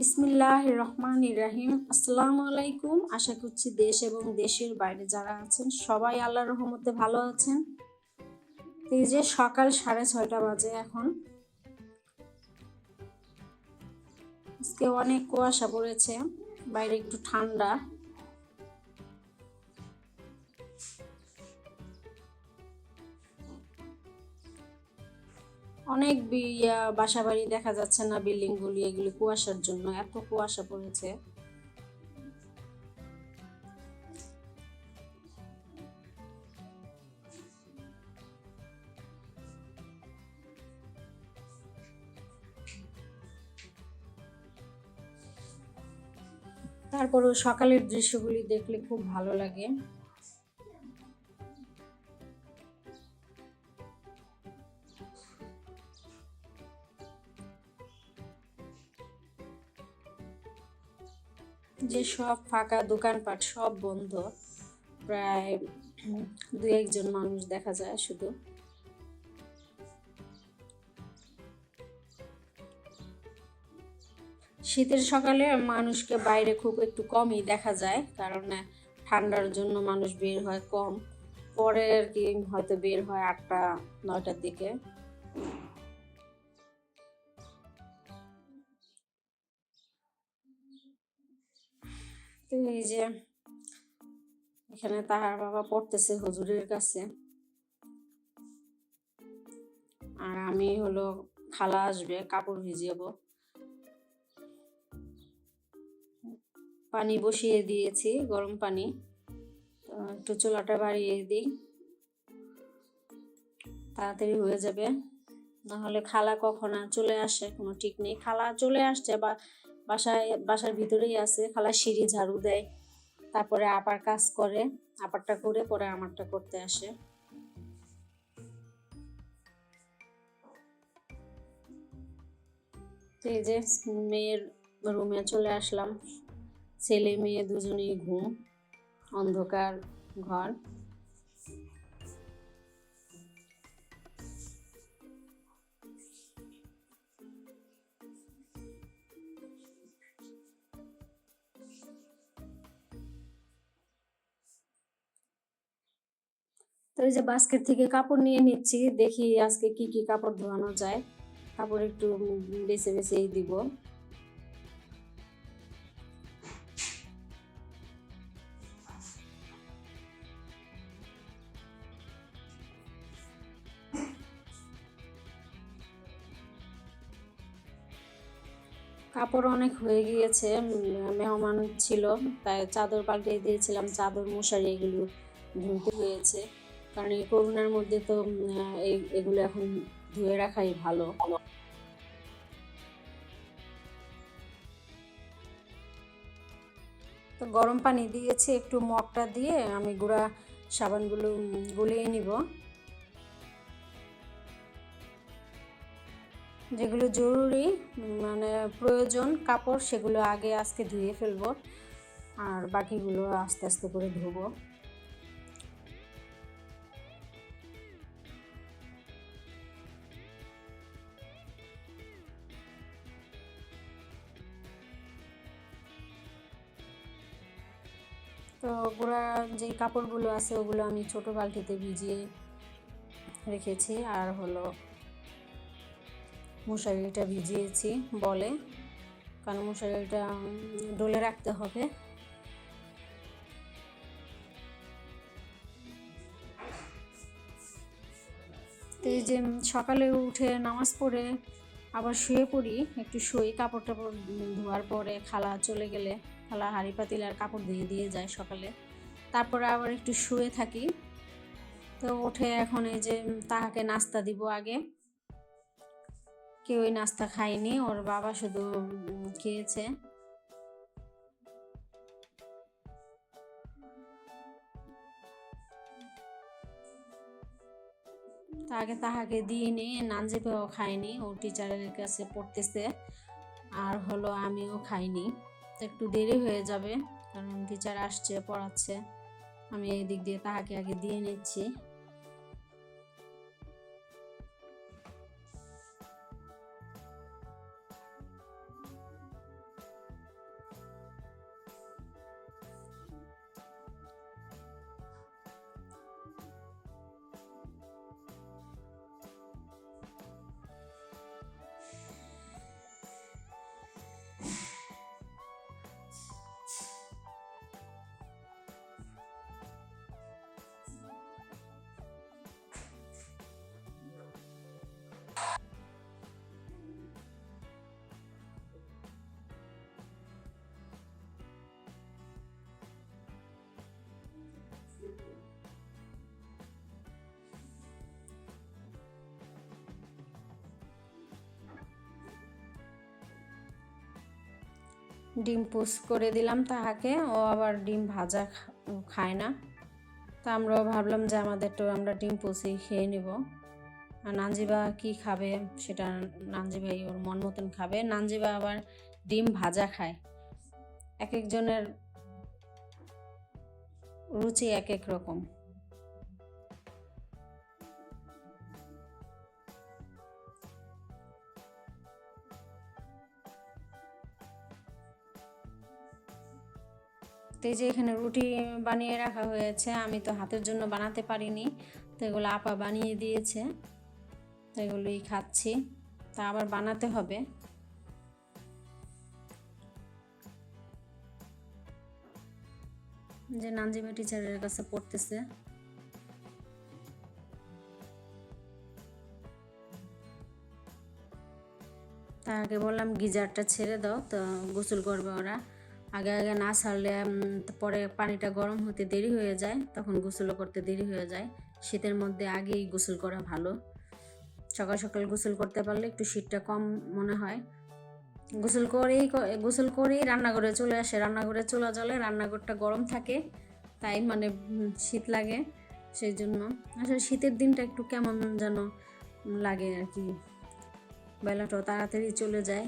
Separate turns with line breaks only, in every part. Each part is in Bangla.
বিসমিল্লাহ রহমান ইরাহিম আসসালাম আলাইকুম। আশা করছি দেশ এবং দেশের বাইরে যারা আছেন, সবাই আল্লাহ রহমতে ভালো আছেন। এই যে সকাল সাড়ে ছয়টা বাজে এখন। আজকে অনেক কুয়াশা পড়েছে, বাইরে একটু ঠান্ডা। অনেক বাসা বাড়ি দেখা যাচ্ছে না বিল্ডিং গুলি এগুলি কুয়াশার জন্য, এত কুয়াশা পড়েছে। তারপরও সকালের দৃশ্যগুলি দেখলে খুব ভালো লাগে। যে সব ফাঁকা দোকানপাট সব বন্ধ। প্রায় দু একজন মানুষ দেখা যায় শুধু। শীতের সকালে মানুষকে বাইরে খুব একটু কমই দেখা যায়, কারণ ঠান্ডার জন্য মানুষ বের হয় কম। পরে আর কি হয়তো বের হয় আটটা, নয়টার দিকে। এই যে, এখানে তাহার বাবা পড়তেছে হুজুরের কাছে। আর আমি হলো খালা আসবে, কাপড় ভিজিয়েব পানি বসিয়ে দিয়েছি, গরম পানি। একটু চুলাটা বাড়িয়ে দিই। তাড়াতাড়ি হয়ে যাবে। নাহলে খালা কখন চলে আসে, কোনো ঠিক নেই। খালা চলে আসছে বা বাসায়, বাসার ভিতরেই আছে। খালা সিঁড়ি, ঝাড়ু দেয়। তারপরে আপার কাজ করে। আপারটা করে পরে আমারটা করতে আসে। এই যে মেয়ের রুমে চলে আসলাম। ছেলে, মেয়ে দুজনেই ঘুম। অন্ধকার ঘর। তো যে বাস্কেট থেকে কাপড় নিয়ে নিচ্ছি, দেখি আজকে কি কি কাপড় ধোয়ানো যায়। কাপড় একটু বেছে বেছেই দিব। কাপড় অনেক হয়ে গিয়েছে মেহমান ছিল, তাই চাদর পাল্টে দিয়েছিলাম, চাদর মশারি এগুলো ধুতে হয়েছে। কারণ এই করোনার মধ্যে তো এই, এগুলো এখন ধুয়ে রাখাই ভালো। তো গরম পানি দিয়েছি, একটু মগটা দিয়ে আমি গুঁড়া সাবানগুলো গুলিয়ে নিব। যেগুলো জরুরি মানে প্রয়োজন কাপড়, সেগুলো আগে, আজকে ধুয়ে ফেলব। আর বাকিগুলো আস্তে আস্তে করে ধুবো। তো গোড়া যে কাপড়গুলো আছে ওগুলো আমি ছোট বালতিতে ভিজিয়ে রেখেছি। আর হলো মশারিটা ভিজিয়েছি বলে, কারণ মশারিটা ডলে রাখতে হবে। তো এই যে সকালে উঠে নামাজ পড়ে আবার শুয়ে পড়ি, একটু শুয়ে কাপড় টাপড় ধোয়ার পরে খালা চলে গেলে, খালা হাঁড়ি পাতিল আর কাপড় দিয়ে দিয়ে যায় সকালে। তারপরে আবার একটু শুয়ে থাকি। তো উঠে এখন এই যে তাহাকে নাস্তা দিব আগে। কেউই নাস্তা খায়নি, ওর বাবা শুধু খেয়েছে। আগে তাহাকে দিইনি নানজিবেও খাইনি ও টিচারের কাছে পড়তেছে। আর হলো আমিও খাইনি। তো একটু দেরি হয়ে যাবে, কারণ টিচার আসছে, পড়াচ্ছে। আমি এই দিক দিয়ে তাহাকে আগে দিয়ে নিচ্ছি। ডিম পোস্ট করে দিলাম তাহাকে, ও আবার ডিম ভাজা খায় না। তা আমরাও ভাবলাম যে আমাদের তো আমরা ডিম পোসি খেয়ে নেব। আর নানজিবা কি খাবে সেটা নানজিবাই ওর মন মতন খাবে। নানজিবা আবার ডিম ভাজা খায়। এক একজনের রুচি এক এক রকম। তো এই যে এখানে রুটি বানিয়ে রাখা হয়েছে, আমি তো হাতের জন্য বানাতে পারিনি। তো এগুলো আপা বানিয়ে দিয়েছে, তো এগুলোই খাচ্ছি। তা আবার বানাতে হবে। যে নানজিবা টিচারের কাছে পড়তেছে। তাকে বললাম গিজারটা ছেড়ে দাও, তো গোসল করবে ওরা। আগে আগে না ছাড়লে পরে পানিটা গরম হতে দেরি হয়ে যায়, তখন গোসলও করতে দেরি হয়ে যায়। শীতের মধ্যে আগেই গোসল করা ভালো। সকাল সকাল গোসল করতে পারলে একটু শীতটা কম মনে হয়। গোসল করেই গোসল করেই রান্নাঘরে চলে আসে। রান্নাঘরে চলে জলে রান্নাঘরটা গরম থাকে, তাই মানে শীত লাগে সেই জন্য। আসলে শীতের দিনটা একটু কেমন যেন লাগে আর কি। বেলাটাও তাড়াতাড়ি চলে যায়।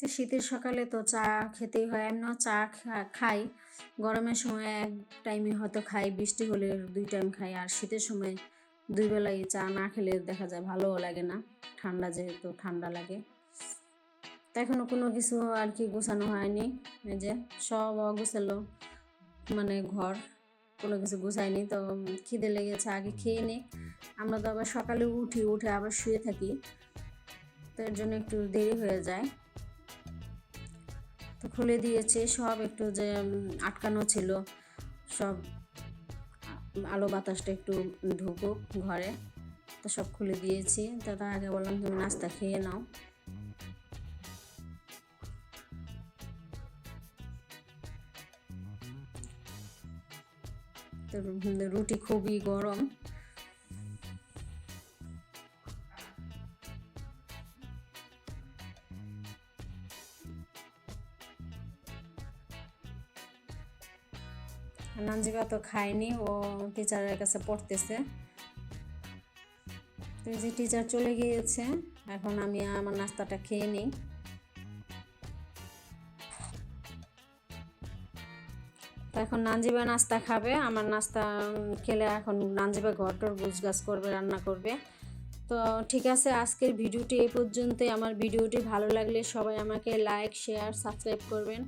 তো শীতের সকালে তো চা খেতেই হয়। এমনিও চা খাই। গরমের সময় এক টাইমে হয়তো খাই, বৃষ্টি হলে দুই টাইম খাই। আর শীতের সময় দুই বেলায় চা না খেলে দেখা যায় ভালোও লাগে না। ঠান্ডা যেহেতু ঠান্ডা লাগে। তো এখনও কোনো কিছু আর কি গোছানো হয়নি। এই যে সব অগোছালো। মানে ঘর কোনো কিছু গোছায়নি। তো খিদে লেগেছে, আগে খেয়ে নিই আমরা তো আবার সকালে উঠি, উঠে আবার শুয়ে থাকি। তো এর জন্য একটু দেরি হয়ে যায়। খুলে দিয়েছে, সব একটু যে আটকানো ছিল। সব আলো বাতাসটা একটু ঢুকুক ঘরে, তো সব খুলে দিয়েছি। তো তার আগে বললাম তুমি নাস্তা খেয়ে নাও। তো রুটি খুবই গরম। নানজিবা তো খায়নি, ও টিচারের কাছে পড়তেছে। তো যে টিচার চলে গিয়েছে, এখন আমি আমার নাস্তাটা খেয়ে নিই। এখন নানজিবা নাস্তা খাবে, আমার নাস্তা খেলে এখন নানজিবা ঘরটর গুছগাছ করবে, রান্না করবে। তো ঠিক আছে, আজকের ভিডিওটি এই পর্যন্তই। আমার ভিডিওটি ভালো লাগলে সবাই আমাকে লাইক শেয়ার সাবস্ক্রাইব করবেন।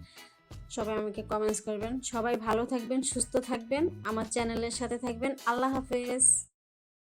সবাই আমাকে কমেন্টস করবেন। সবাই ভালো থাকবেন, সুস্থ থাকবেন। আমার চ্যানেলের সাথে থাকবেন। আল্লাহ হাফেজ।